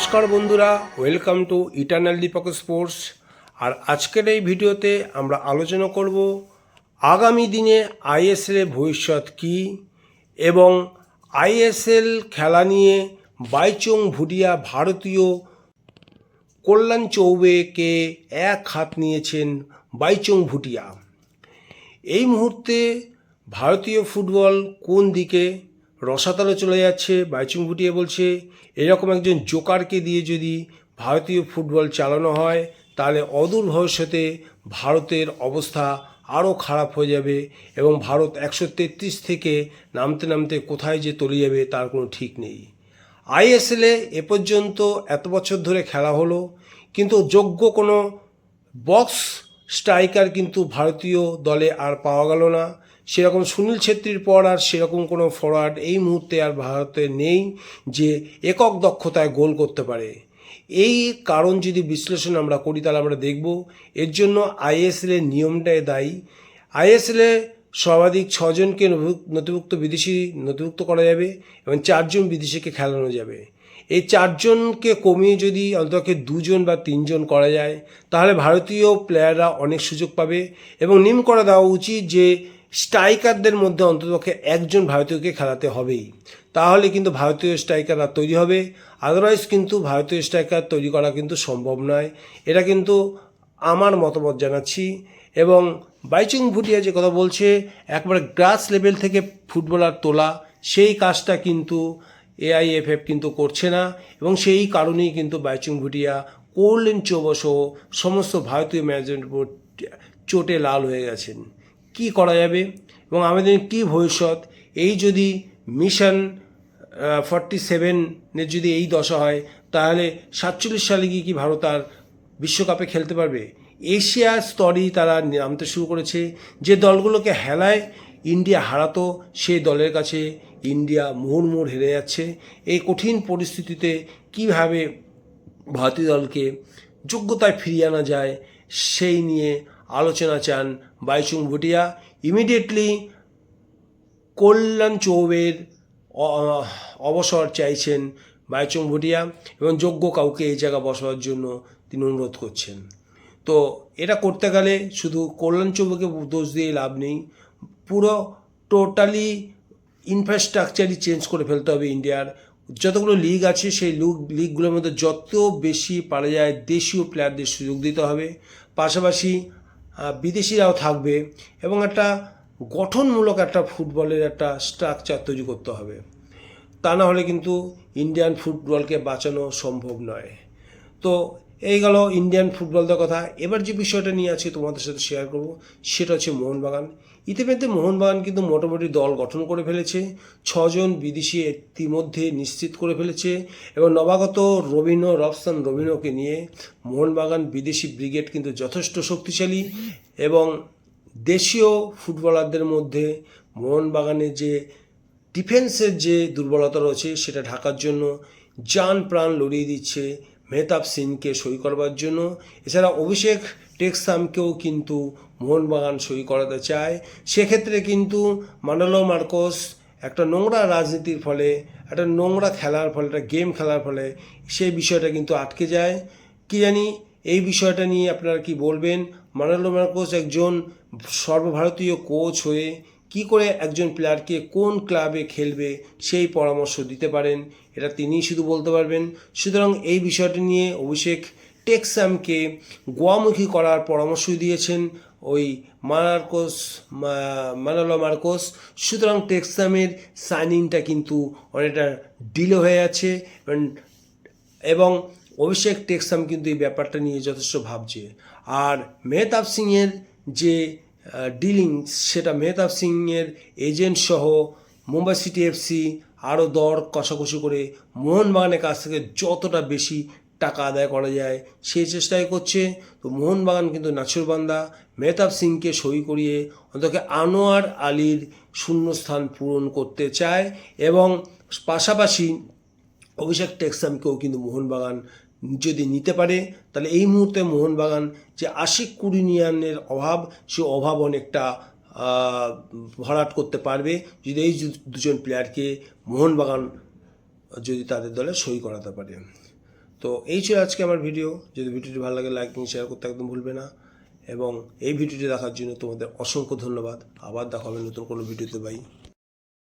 নমস্কার বন্ধুরা welcome to eternal Deepak sports আর আজকের এই ভিডিওতে আমরা আলোচনা করব আগামী দিনে আইএসএল এর ভবিষ্যৎ কী এবং আইএসএল খেলা নিয়ে বাইচুং ভুটিয়া ভারতীয় কল্যাণ চৌবেকে এক হাত নিয়েছেন বাইচুং ভুটিয়া। এই মুহূর্তে ভারতীয় ফুটবল কোন দিকে রসাতলে চলে যাচ্ছে, বাইচুং ভুটিয়ে বলছে, এরকম একজন জোকারকে দিয়ে যদি ভারতীয় ফুটবল চালানো হয়, তাহলে অদূর ভবিষ্যতে ভারতের অবস্থা আরও খারাপ হয়ে যাবে এবং ভারত একশো তেত্রিশ থেকে নামতে নামতে কোথায় যে তলিয়ে যাবে তার কোনো ঠিক নেই। আইএসএলে এ পর্যন্ত এত বছর ধরে খেলা হলো, কিন্তু যোগ্য কোনো বক্স স্ট্রাইকার কিন্তু ভারতীয় দলে আর পাওয়া গেল না। সেরকম সুনীল ছেত্রীর পর আর সেরকম কোনো ফরওয়ার্ড এই মুহূর্তে আর ভারতে নেই যে একক দক্ষতায় গোল করতে পারে। এই কারণ যদি বিশ্লেষণ আমরা করি, তাহলে আমরা দেখব এর জন্য আইএসএলের নিয়মটাই দায়ী। আইএসএলে সর্বাধিক ছজনকে নথিভুক্ত বিদেশি নথিভুক্ত করা যাবে এবং চারজন বিদেশিকে খেলানো যাবে। এই চারজনকে কমিয়ে যদি অন্তত দুজন বা তিনজন করা যায়, তাহলে ভারতীয় প্লেয়াররা অনেক সুযোগ পাবে এবং নিম করে দেওয়া উচিত যে স্ট্রাইকারদের মধ্যে অন্ততপক্ষে একজন ভারতীয়কে খেলাতে হবেই। তাহলে কিন্তু ভারতীয় স্ট্রাইকাররা তৈরি হবে আদারওয়াইজ কিন্তু ভারতীয় স্ট্রাইকার তৈরি করা কিন্তু সম্ভব নয়। এটা কিন্তু আমার মতামত জানাচ্ছি এবং বাইচুং ভুটিয়া যে কথা বলছে, একবারে গ্রাস লেভেল থেকে ফুটবলার তোলা, সেই কাজটা কিন্তু এআইএফএফ কিন্তু করছে না, এবং সেই কারণেই কিন্তু বাইচুং ভুটিয়া করলেন চৌবসহ সমস্ত ভারতীয় ম্যানেজমেন্ট চোটে লাল হয়ে গেছেন। কি করা যাবে? এবং আমাদের কি ভবিষ্যৎ? এই যদি মিশন ফর্টি সেভেনের যদি এই দশা হয়, তাহলে সাতচল্লিশ সালে গিয়ে কি ভারত আর বিশ্বকাপে খেলতে পারবে? এশিয়া স্তরেই তারা নামতে শুরু করেছে। যে দলগুলোকে হেলায় ইন্ডিয়া হারাতো, সেই দলের কাছে ইন্ডিয়া মুহুর্মুহুর হেরে যাচ্ছে। এই কঠিন পরিস্থিতিতে কীভাবে ভারতীয় দলকে যোগ্যতায় ফিরিয়ে আনা যায়, সেই নিয়ে আলোচনা চান বাইচুং ভুটিয়া। ইমিডিয়েটলি কল্যাণ চৌবের অবসর চাইছেন বাইচুং ভুটিয়া এবং যোগ্য কাউকে এই জায়গা বসার জন্য তিনি অনুরোধ করছেন। তো এটা করতে গেলে শুধু কল্যাণ চৌবেকে দোষ দিয়ে লাভ নেই, পুরো টোটালি ইনফ্রাস্ট্রাকচারই চেঞ্জ করে ফেলতে হবে ইন্ডিয়ার। যতগুলো লিগ আছে, সেই লিগ লিগগুলোর মধ্যে যত বেশি পারা যায় দেশীয় প্লেয়ারদের সুযোগ দিতে হবে। পাশাপাশি বিদেশিরাও থাকবে এবং একটা গঠনমূলক একটা ফুটবলের একটা স্ট্রাকচার তৈরি করতে হবে। তা না হলে কিন্তু ইন্ডিয়ান ফুটবলকে বাঁচানো সম্ভব নয়। তো এই গেল ইন্ডিয়ান ফুটবলদের কথা। এবার যে বিষয়টা নিয়ে আছি তোমাদের সাথে শেয়ার করব, সেটা হচ্ছে মোহনবাগান। ইতিমধ্যে মোহনবাগান কিন্তু মোটামুটি দল গঠন করে ফেলেছে, ছজন বিদেশি ইতিমধ্যে নিশ্চিত করে ফেলেছে, এবং নবাগত রবীন্দ্র, রবসান রবীন্দ্রকে নিয়ে মোহনবাগান বিদেশি ব্রিগেড কিন্তু যথেষ্ট শক্তিশালী, এবং দেশীয় ফুটবলারদের মধ্যে মোহনবাগানের যে ডিফেন্সের যে দুর্বলতা রয়েছে, সেটা ঢাকার জন্য যান প্রাণ লড়িয়ে দিচ্ছে মেহতাব সিংকে সই করবার জন্য। এছাড়া অভিষেক টেক্সামকেও কিন্তু মোহনবাগান সই করাতে চায়। সেক্ষেত্রে কিন্তু মান্ডালো মার্কোস একটা নোংরা রাজনীতির ফলে, একটা নোংরা খেলার ফলে, একটা গেম খেলার ফলে সেই বিষয়টা কিন্তু আটকে যায়। কি জানি, এই বিষয়টা নিয়ে আপনারা কি বলবেন? মানালো মার্কোস একজন সর্বভারতীয় কোচ হয়ে কি করে একজন প্লেয়ারকে কোন ক্লাবে খেলবে সেই পরামর্শ দিতে পারেন, এটা তিনিই শুধু বলতে পারবেন। সুতরাং এই বিষয়টি নিয়ে অভিষেক টেক্সামকে গোয়ামুখী করার পরামর্শ দিয়েছেন ওই মার্কোস মা- মানালো মার্কোস। সুতরাং টেক্সামের সাইনিংটা কিন্তু অনেকটা ডিলে হয়ে আছে এবং অভিষেক টেক্সাম কিন্তু এই ব্যাপারটা নিয়ে যথেষ্ট ভাবছে। আর মেহতাব সিংয়ের যে ডিলিং সেটা মেহতাব সিংয়ের এজেন্ট সহ মুম্বাই সিটি এফসি আরও দর কষাকষি করে মোহনবাগানের কাছ থেকে যতটা বেশি টাকা আদায় করা যায় সেই চেষ্টাই করছে। তো মোহনবাগান কিন্তু নাছুরবান্দা মেহতাব সিংকে সই করিয়ে অন্তত আনোয়ার আলীর শূন্যস্থান পূরণ করতে চায় এবং পাশাপাশি অভিষেক টেক্সামকেও কিন্তু মোহনবাগান যদি নিতে পারে, তাহলে এই মুহূর্তে মোহনবাগান যে আশিক কুড়িনিয়ানের অভাব, সে অভাব অনেকটা ভরাট করতে পারবে যদি এই দুজন প্লেয়ারকে মোহনবাগান যদি তাদের দলে সই করাতে পারে। তো এই ছিল আজকে আমার ভিডিও যদি ভিডিওটি ভালো লাগে লাইক শেয়ার করতে একদম ভুলবে না। এবং এই ভিডিওটি দেখার জন্য তোমাদের অসংখ্য ধন্যবাদ। আবার দেখা হবে নতুন কোনো ভিডিওতে বাই